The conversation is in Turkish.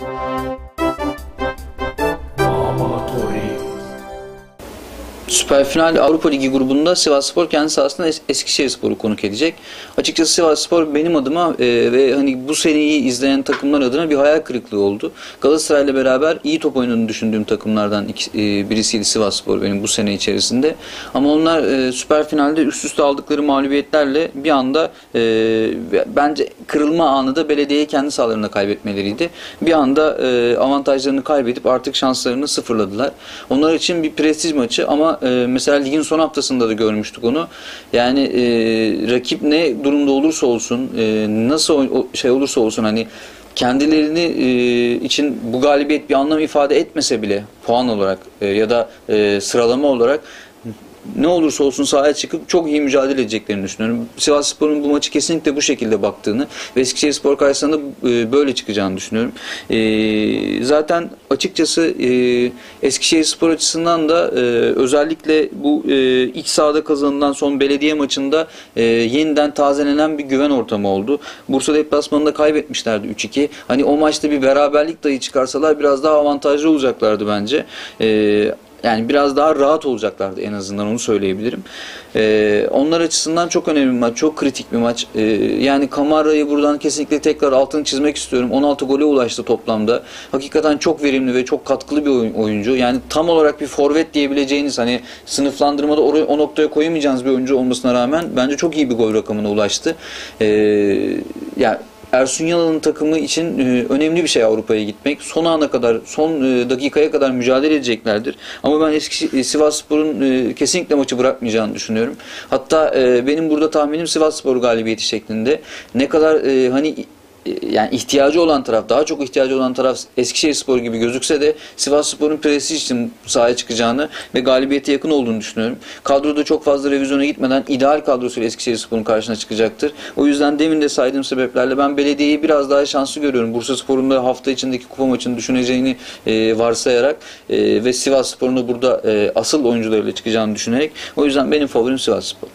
Música Süper Final Avrupa Ligi grubunda Sivasspor kendi sahasında Es- Eskişehirspor'u konuk edecek. Açıkçası Sivasspor benim adıma e, ve hani bu seneyi izleyen takımlar adına bir hayal kırıklığı oldu. Galatasaray'la beraber iyi top oynadığını düşündüğüm takımlardan iki- e, birisiydi Sivasspor benim bu sene içerisinde. Ama onlar e, Süper Finalde üst üste aldıkları mağlubiyetlerle bir anda e, bence kırılma anı da belediyeyi kendi sahalarında kaybetmeleriydi. Bir anda e, avantajlarını kaybedip artık şanslarını sıfırladılar. Onlar için bir prestij maçı ama e, mesela ligin son haftasında da görmüştük onu. Yani e, rakip ne durumda olursa olsun, e, nasıl o- şey olursa olsun hani kendilerini e, için bu galibiyet bir anlam ifade etmese bile puan olarak e, ya da e, sıralama olarak ne olursa olsun sahaya çıkıp çok iyi mücadele edeceklerini düşünüyorum. Sivasspor'un bu maçı kesinlikle bu şekilde baktığını ve Eskişehirspor karşısında e, böyle çıkacağını düşünüyorum. E, zaten açıkçası e, Eskişehirspor açısından da e, özellikle bu iç sahada kazanılan son belediye maçında yeniden tazelenen bir güven ortamı oldu. Bursa deplasmanında kaybetmişlerdi 3-2. Hani o maçta bir beraberlik dahi çıkarsalar biraz daha avantajlı olacaklardı bence. Yani biraz daha rahat olacaklardı en azından onu söyleyebilirim. Ee, onlar açısından çok önemli bir maç, çok kritik bir maç. Ee, yani Kamara'yı buradan kesinlikle tekrar altını çizmek istiyorum. 16 gole ulaştı toplamda. Hakikaten çok verimli ve çok katkılı bir oyun- oyuncu. Yani tam olarak bir forvet diyebileceğiniz hani sınıflandırmada oraya, o noktaya koyamayacağınız bir oyuncu olmasına rağmen bence çok iyi bir gol rakamına ulaştı. Ee, yani Ersun Yanal'ın takımı için e, önemli bir şey Avrupa'ya gitmek. Son ana kadar, son e, dakikaya kadar mücadele edeceklerdir. Ama ben eski e, Sivasspor'un e, kesinlikle maçı bırakmayacağını düşünüyorum. Hatta benim burada tahminim Sivasspor galibiyeti şeklinde. Ne kadar hani yani ihtiyacı olan taraf, daha çok ihtiyacı olan taraf Eskişehirspor gibi gözükse de Sivasspor'un prestij için sahaya çıkacağını ve galibiyete yakın olduğunu düşünüyorum. Kadroda çok fazla revizyona gitmeden ideal kadrosuyla Eskişehirspor'un karşısına çıkacaktır. O yüzden demin de saydığım sebeplerle ben belediyeyi biraz daha şanslı görüyorum. Bursaspor'un da hafta içindeki kupa maçını düşüneceğini e, varsayarak e, ve Sivasspor'un da burada e, asıl oyuncularıyla çıkacağını düşünerek. O yüzden benim favorim Sivasspor.